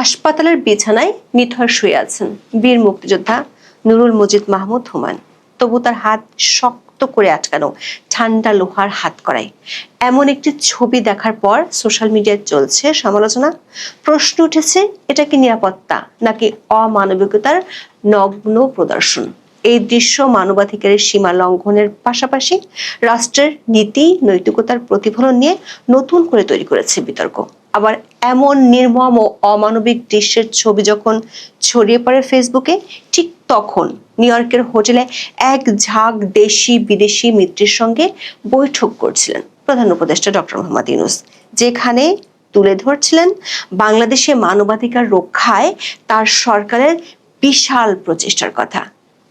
হাসপাতালের বিছানায় নিথর শুয়ে আছেন বীর মুক্তিযোদ্ধা নুরুল মজিদ মাহমুদ হুমায়ুন। তবু তার হাত শক্ত করে আটকানো, ঠান্ডা লোহার হাত করায়। এমন একটি ছবি দেখার পর সোশ্যাল মিডিয়ায় চলছে সমালোচনা। প্রশ্ন উঠেছে, এটা কি নিরাপত্তা নাকি অমানবিকতার নগ্ন প্রদর্শন? এই দৃশ্য মানবাধিকারের সীমা লঙ্ঘনের পাশাপাশি রাষ্ট্রের নীতি, নৈতিকতার প্রতিফলন নিয়ে নতুন করে তৈরি করেছে বিতর্ক। আবার এমন নির্মম ও অমানবিক দৃশ্যের ছবি যখন ছড়িয়ে পড়ে ফেসবুকে, ঠিক তখন নিউ ইয়র্কের হোটেলে এক ঝাঁক দেশি বিদেশি মিত্রের সঙ্গে বৈঠক করছিলেন প্রধান উপদেষ্টা ডক্টর মোহাম্মদ ইউনুস, যেখানে তুলে ধরছিলেন বাংলাদেশে মানবাধিকার রক্ষায় তার সরকারের বিশাল প্রচেষ্টার কথা।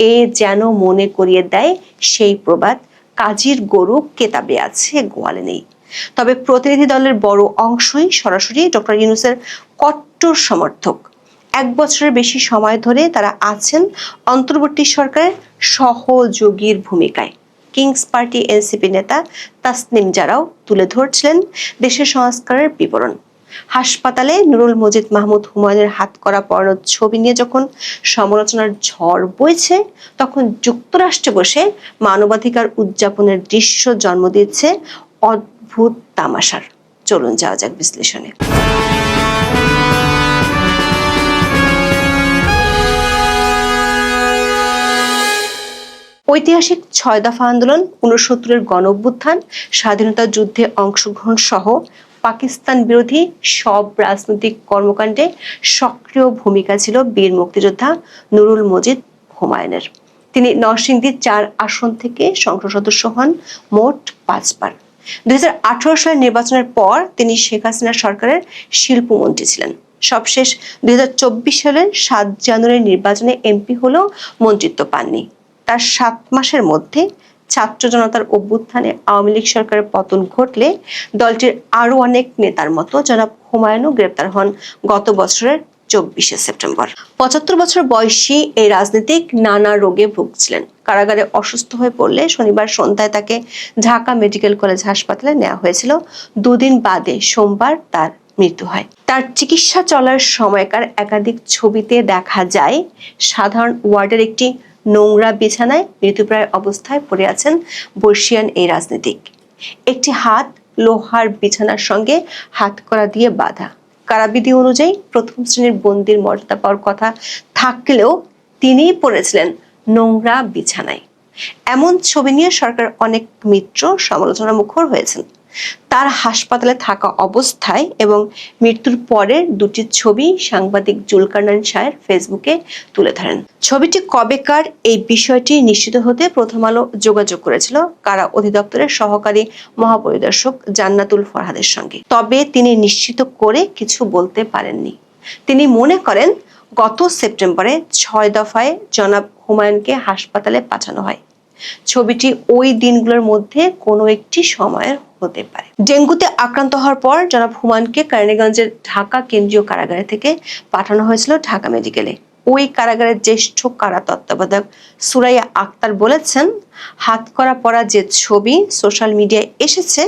এ যেন মনে করিয়ে দেয় সেই প্রবাদ, কাজীর গরু কেতাবে আছে গোয়ালে নেই। তবে প্রতিনিধি দলের বড় অংশই সরাসরি ডক্টর ইউনুসের কট্টর সমর্থক। এক বছরের বেশি সময় ধরে তারা আছেন অন্তর্বর্তী সরকারের সহযোগীর ভূমিকায়। কিংস পার্টি এনসিপি নেতা তাসনিম যারাও তুলে ধরছিলেন দেশের সংস্কারের বিবরণ। হাসপাতালে নুরুল মজিদ মাহমুদ হুমায়ুনের হাত করা পড়ানোর ছবি নিয়ে যখন সমালোচনার ঝড় বইছে, তখন যুক্তরাষ্ট্রে বসে মানবাধিকার উদযাপনের দৃশ্য জন্ম দিচ্ছে অদ্ভুত তামাশার। চলুন যাওয়া যাক বিশ্লেষণে। ঐতিহাসিক ছয় দফা আন্দোলন উনসত্তরের গণ অভ্যুত্থান স্বাধীনতা যুদ্ধে অংশগ্রহণ সহ পাকিস্তান বিরোধী সব রাজনৈতিক কর্মকাণ্ডে সক্রিয় ভূমিকা ছিল বীর মুক্তিযোদ্ধা নুরুল মজিদ হুমায়ুনের। তিনি নরসিংদীর চার আসন থেকে সংসদ সদস্য হন, মোট পাঁচবার। দুই সালের নির্বাচনের পর তিনি শেখ হাসিনা সরকারের শিল্পমন্ত্রী ছিলেন। সবশেষ দুই সালের সাত জানুয়ারি নির্বাচনে এমপি হলেও মন্ত্রিত্ব পাননি। তার সাত মাসের মধ্যে ছাত্র জনতার অভ্যুত্থানে আওয়ামী লীগ সরকারের পতন ঘটলে দলটির আরও অনেক নেতার মতো জনাব হুমায়ুনও গ্রেপ্তার হন। গত বছরের চব্বিশে সেপ্টেম্বর। পঁচাত্তর বছর বয়সী এই রাজনীতিক নানা রোগে ভুগছিলেন। কারাগারে অসুস্থ হয়ে পড়লে শনিবার সন্ধ্যায় তাকে ঢাকা মেডিকেল কলেজ হাসপাতালে নেওয়া হয়েছিল। দুদিন বাদে সোমবার তার মৃত্যু হয়। তার চিকিৎসা চলার সময়কার একাধিক ছবিতে দেখা যায়, সাধারণ ওয়ার্ডের একটি নোংরা বিছানায় মৃত্যুপ্রায় অবস্থায় পড়ে আছেন বর্ষিয়ান এই রাজনীতিক। একটি হাত লোহার বিছানার সঙ্গে হাত করা দিয়ে বাঁধা। কারাবিধি অনুযায়ী প্রথম শ্রেণির বন্দির মর্যাদা পাওয়ার কথা থাকলেও তিনিই পড়েছিলেন নোংরা বিছানায়। এমন ছবি নিয়ে সরকার অনেক মিত্র সমালোচনা মুখর হয়েছেন। তার হাসপাতালে থাকা অবস্থায় এবং মৃত্যুর পরের দুটি ছবি সাংবাদিক জুলকারনান শাহের ফেসবুকে তুলে ধরেন। ছবিটি কবেকার এই বিষয়টি নিশ্চিত হতে প্রথম আলো যোগাযোগ করেছিল কারা অধিদপ্তরের সহকারী মহাপরিদর্শক জান্নাতুল ফরহাদের সঙ্গে। তবে তিনি নিশ্চিত করে কিছু বলতে পারেননি। তিনি মনে করেন, গত সেপ্টেম্বরে ছয় দফায় জনাব হুমায়ুনকে হাসপাতালে পাঠানো হয়। ছবিটি ওই দিনগুলোর মধ্যে কোনো একটি সময়ের হতে পারে। ডেঙ্গুতে আক্রান্ত হওয়ার পর জনাব হুমানকে কারণীগঞ্জের ঢাকা কেন্দ্রীয় কারাগারে থেকে পাঠানো হয়েছিল ঢাকা মেডিকেলে। ওই কারাগারের জ্যেষ্ঠ কারা তত্ত্বাবধায়ক সুরাইয়া আক্তার বলেছেন, হাত করা পড়া যে ছবি সোশ্যাল মিডিয়ায় এসেছে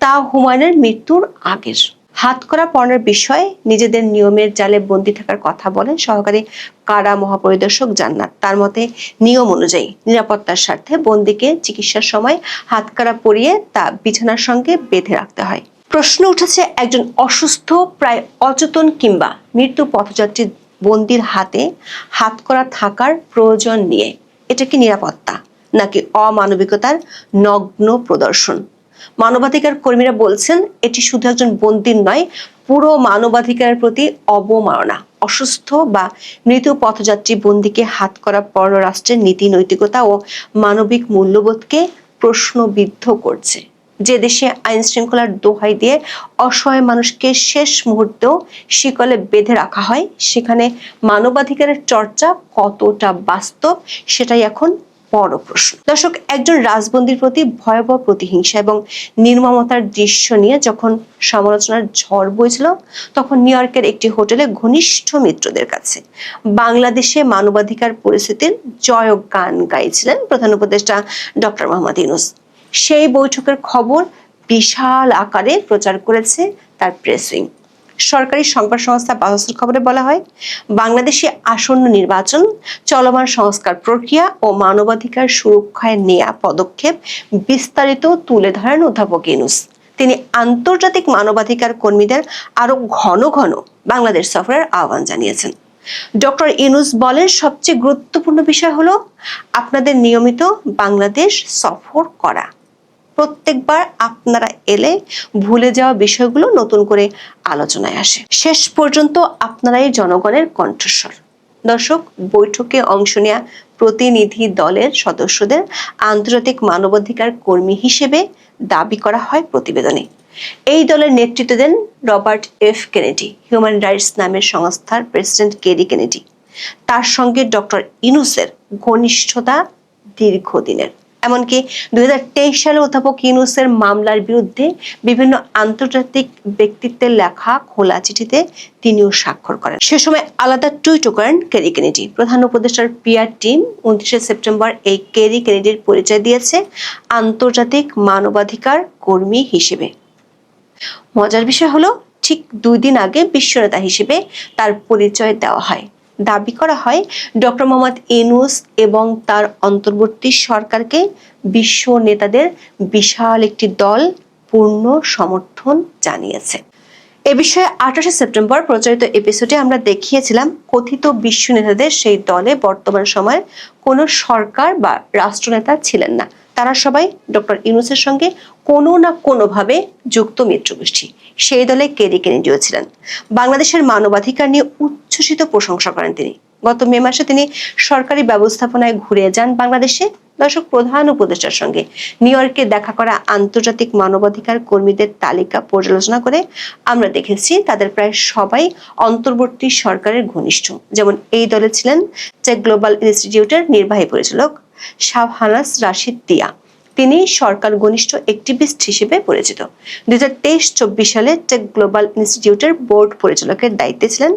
তা হুমায়ুনের মৃত্যুর আগের। হাত করা পড়ানোর বিষয়ে নিজেদের নিয়মের জালে বন্দী থাকার কথা বলেন সহকারী কারা মহাপরিদর্শক জান্নাত। তার মতে নিয়ম অনুযায়ী নিরাপত্তার স্বার্থে বন্দীকে চিকিৎসার সময় হাত কারা পরিয়ে তা বিছানার সঙ্গে বেঁধে রাখতে হয়। প্রশ্ন উঠেছে, একজন অসুস্থ, প্রায় অচেতন কিংবা মৃত্যু পথযাত্রী বন্দির হাতে হাত করা থাকার প্রয়োজন নিয়ে। এটা কি নিরাপত্তা নাকি অমানবিকতার নগ্ন প্রদর্শন? মানবাধিকার কর্মীরা বলছেন, এটি শুধু একজন বন্দির নয়, পুরো মানবাধিকারের প্রতি অবমাননা, অসুস্থ বা মৃত পথযাত্রী বন্দিকে হাত করা পররাষ্ট্রের নীতি, নৈতিকতা ও মানবিক মূল্যবোধকে প্রশ্নবিদ্ধ করছে। যে দেশে আইন শৃঙ্খলার দোহাই দিয়ে অসহায় মানুষকে শেষ মুহূর্তেও শিকলে বেঁধে রাখা হয়, সেখানে মানবাধিকারের চর্চা কতটা বাস্তব, সেটাই এখন বড় প্রশ্ন। দর্শক, একজন রাজবন্দির প্রতি ভয়াবহ প্রতিহিংসা এবং নির্মমতার দৃশ্য নিয়ে যখন সমালোচনার ঝড় বইছিল, তখন নিউ ইয়র্কের একটি হোটেলে ঘনিষ্ঠ মিত্রদের কাছে বাংলাদেশে মানবাধিকার পরিস্থিতির জয় গান গাইছিলেন প্রধান উপদেষ্টা ডক্টর মোহাম্মদ ইউনুস। সেই বৈঠকের খবর বিশাল আকারে প্রচার করেছে তার প্রেস উইং। সরকারি সংবাদ সংস্থা বাসস্থার খবরে বলা হয়, বাংলাদেশে আসন্ন নির্বাচন, চলমান সংস্কার প্রক্রিয়া ও মানবাধিকার সুরক্ষায় নেয়া পদক্ষেপ বিস্তারিত তুলে ধরেন অধ্যাপক ইনুস তিনি আন্তর্জাতিক মানবাধিকার কর্মীদের আরও ঘন ঘন বাংলাদেশ সফরের আহ্বান জানিয়েছেন। ডক্টর ইনুস বলেন, সবচেয়ে গুরুত্বপূর্ণ বিষয় হলো, আপনাদের নিয়মিত বাংলাদেশ সফর করা। প্রত্যেকবার আপনারা এলে ভুলে যাওয়া বিষয়গুলো নতুন করে আলোচনায় আসে। শেষ পর্যন্ত আপনারাই জনগণের কণ্ঠস্বর। দর্শক, বৈঠকে অংশ নেওয়া প্রতিনিধি দলের সদস্যদের আন্তর্জাতিক মানবাধিকার কর্মী হিসেবে দাবি করা হয় প্রতিবেদনে। এই দলের নেতৃত্ব দেন Robert F Kennedy, human rights নামের সংস্থার প্রেসিডেন্ট কেরি কেনেডি। তার সঙ্গে ডক্টর ইনুসের ঘনিষ্ঠতা দীর্ঘদিনের। এমনকি দুই হাজার তেইশ সালে অধ্যাপক ইউনুসের মামলার বিরুদ্ধে বিভিন্ন আন্তর্জাতিক ব্যক্তিত্বের লেখা খোলা চিঠিতে তিনিও স্বাক্ষর করেন। সে সময় আলাদা টুইটও করেন কেরি কেনেডি, প্রধান উপদেষ্টার পিআর টিম উনত্রিশে সেপ্টেম্বর এই কেরি কেনেডির পরিচয় দিয়েছে আন্তর্জাতিক মানবাধিকার কর্মী হিসেবে। মজার বিষয় হলো, ঠিক দুই দিন আগে বিশ্বনেতা হিসেবে তার পরিচয় দেওয়া হয়। দাবি করা হয়, ডক্টর মোহাম্মদ এনুস এবং তার অন্তর্বর্তী সরকারকে বিশ্ব নেতাদের বিশাল একটি দল পূর্ণ সমর্থন জানিয়েছে। এ বিষয়ে আঠাশে সেপ্টেম্বর প্রচারিত এপিসোডে আমরা দেখিয়েছিলাম, কথিত বিশ্ব নেতাদের সেই দলে বর্তমান সময়ে কোনো সরকার বা রাষ্ট্রনেতা ছিলেন না। তারা সবাই ডক্টর ইউনুসের সঙ্গে কোনো না কোনোভাবে যুক্ত মিত্রগোষ্ঠী। সেই দলে কেরি কেনেডিও ছিলেন? বাংলাদেশের মানবাধিকার নিয়ে উচ্ছ্বসিত প্রশংসা করেন তিনি। গত মে মাসে তিনি সরকারি ব্যবস্থাপনায় ঘুরে যান বাংলাদেশে। দর্শক, প্রধান উপদেষ্টার সঙ্গে নিউ ইয়র্কে দেখা করা আন্তর্জাতিক মানবাধিকার কর্মীদের তালিকা পর্যালোচনা করে আমরা দেখেছি তাদের প্রায় সবাই অন্তর্বর্তী সরকারের ঘনিষ্ঠ। যেমন এই দলে ছিলেন চেক গ্লোবাল ইনস্টিটিউটের নির্বাহী পরিচালক শাহহানাস রাশিদ দিয়া। তিনি সরকার ঘনিষ্ঠ অ্যাক্টিভিস্ট হিসেবে পরিচিত। দুই হাজার তেইশ চব্বিশ সালে টেক গ্লোবাল ইনস্টিটিউটের বোর্ড পরিচালকের দায়িত্বে ছিলেন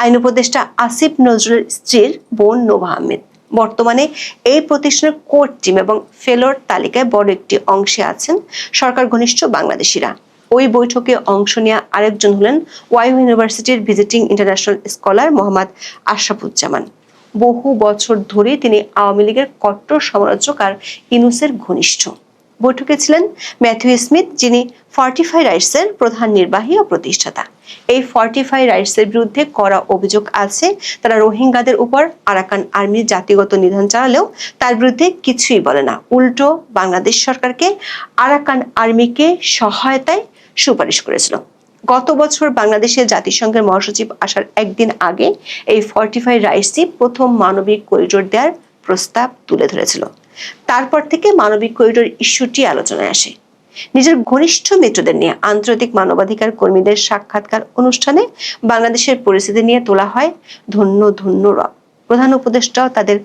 আইন উপদেষ্টা আসিফ নজরুলের স্ত্রীর বোন নোভা আহমেদ। বর্তমানে এই প্রতিষ্ঠানের কোর টিম এবং ফেলোর তালিকায় বড় একটি অংশে আছেন সরকার ঘনিষ্ঠ বাংলাদেশিরা। ওই বৈঠকে অংশ নেওয়া আরেকজন হলেন ওয়াইউ ইউনিভার্সিটির visiting international scholar Mohammad Ashrafuzzaman. বহু বছর ধরে তিনি আওয়ামী লীগের কট্টর সমালোচক আর ইনুসের ঘনিষ্ঠ। বৈঠকে ছিলেন ম্যাথিউ স্মিথ, যিনি ফর্টিফাই রাইটসের প্রধান নির্বাহী ও প্রতিষ্ঠাতা। এই ফর্টিফাই রাইটসের বিরুদ্ধে করা অভিযোগ আছে, তারা রোহিঙ্গাদের উপর আরাকান আর্মির জাতিগত নিধন চালালেও তার বিরুদ্ধে কিছুই বলে না। উল্টো, বাংলাদেশ সরকারকে আরাকান আর্মিকে সহায়তায় সুপারিশ করেছিল। গত বছর বাংলাদেশের জাতিসংঘের মহাসচিব আসার একদিন আগে এই ফর্টিফাই রাইটসই প্রথম মানবিক করিডোর দেওয়ার প্রস্তাব তুলে ধরেছিল। তারপর থেকে মানবিক করিডোর ইস্যুটি আলোচনায় আসে। নিজের ঘনিষ্ঠ মিত্রদের নিয়ে আন্তর্জাতিক মানবাধিকার কর্মীদের সাক্ষাৎকার অনুষ্ঠানে বাংলাদেশের পরিস্থিতি নিয়ে তোলা হয় ধন্য ধন্য রব। প্রধান উপদেষ্টাও তাদের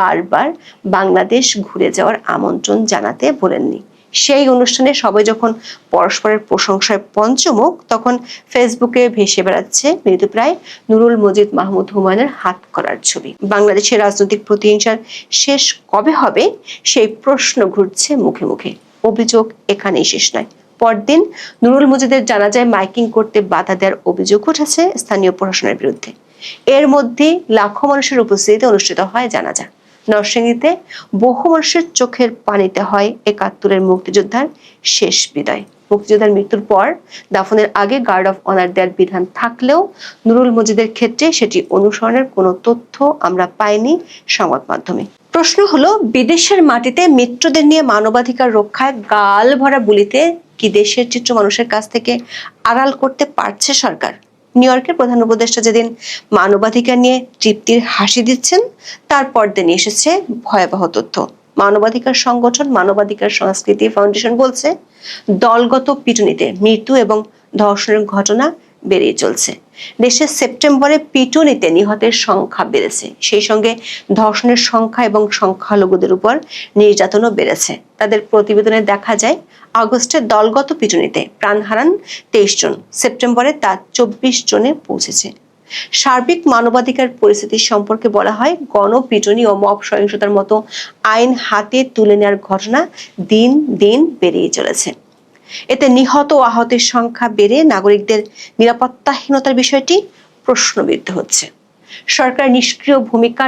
বারবার বাংলাদেশ ঘুরে যাওয়ার আমন্ত্রণ জানাতে বলেননি। সেই অনুষ্ঠানে সবাই যখন পরস্পরের প্রশংসায় পঞ্চমুখ, তখন ফেসবুকে ভেসে বেড়াচ্ছে মৃতপ্রায় নুরুল মজিদ মাহমুদ হুমায়ুনের হাত করার ছবি। বাংলাদেশের রাজনৈতিক প্রতিহিংসার শেষ কবে হবে? সেই প্রশ্ন ঘুরছে মুখে মুখে। অভিযোগ এখানেই শেষ নয়। পরদিন নুরুল মজিদের জানাজায় মাইকিং করতে বাধা দেওয়ার অভিযোগ উঠেছে স্থানীয় প্রশাসনের বিরুদ্ধে। এর মধ্যে লাখো মানুষের উপস্থিতিতে অনুষ্ঠিত হয় জানাজা। নরসিংদীতে বহু মানুষের চোখের পানিতে হয় একাত্তরের মুক্তিযোদ্ধার শেষ বিদায়। মুক্তিযোদ্ধার মৃত্যুর পর দাফনের আগে গার্ড অফ অনার দেওয়ার বিধান থাকলেও নুরুল মজিদের ক্ষেত্রে সেটি অনুসরণের কোনো তথ্য আমরা পাইনি সংবাদ মাধ্যমে। প্রশ্ন হলো, বিদেশের মাটিতে মিত্রদের নিয়ে মানবাধিকার রক্ষায় গাল ভরা বলিতে কি দেশের চিত্র মানুষের কাছ থেকে আড়াল করতে পারছে সরকার? নিউ ইয়র্কের প্রধান উপদেষ্টা যেদিন মানবাধিকার নিয়ে তৃপ্তির হাসি দিচ্ছেন তারপর দিন এসেছে ভয়াবহ তথ্য। মানবাধিকার সংগঠন, মানবাধিকার সংস্কৃতি ফাউন্ডেশন বলছে, দলগত পিটুনিতে মৃত্যু এবং ধর্ষণের ঘটনা বেড়েই চলছে। দেশে সেপ্টেম্বরে পিটুনিতে নিহতের সংখ্যা বেড়েছে। সেই সঙ্গে ধর্ষণের সংখ্যা এবং সংখ্যালঘুদের উপর নির্যাতনও বেড়েছে। তাদের প্রতিবেদনে দেখা যায়, আগস্টে দলগত পিটুনিতে প্রাণ হারান তেইশ জন। সেপ্টেম্বরে তা চব্বিশ জনে পৌঁছেছে। সার্বিক মানবাধিকার পরিস্থিতি সম্পর্কে বলা হয়, গণপিটুনি ও মব সহিংসতার মতো আইন হাতে তুলে নেওয়ার ঘটনা দিন দিন বেড়েই চলেছে। এতে নিহত ও আহতের সংখ্যা বেড়ে নাগরিকদের নিরাপত্তাহীনতার বিষয়টি প্রশ্নবিদ্ধ হচ্ছে। সরকার নিষ্ক্রিয় ভূমিকা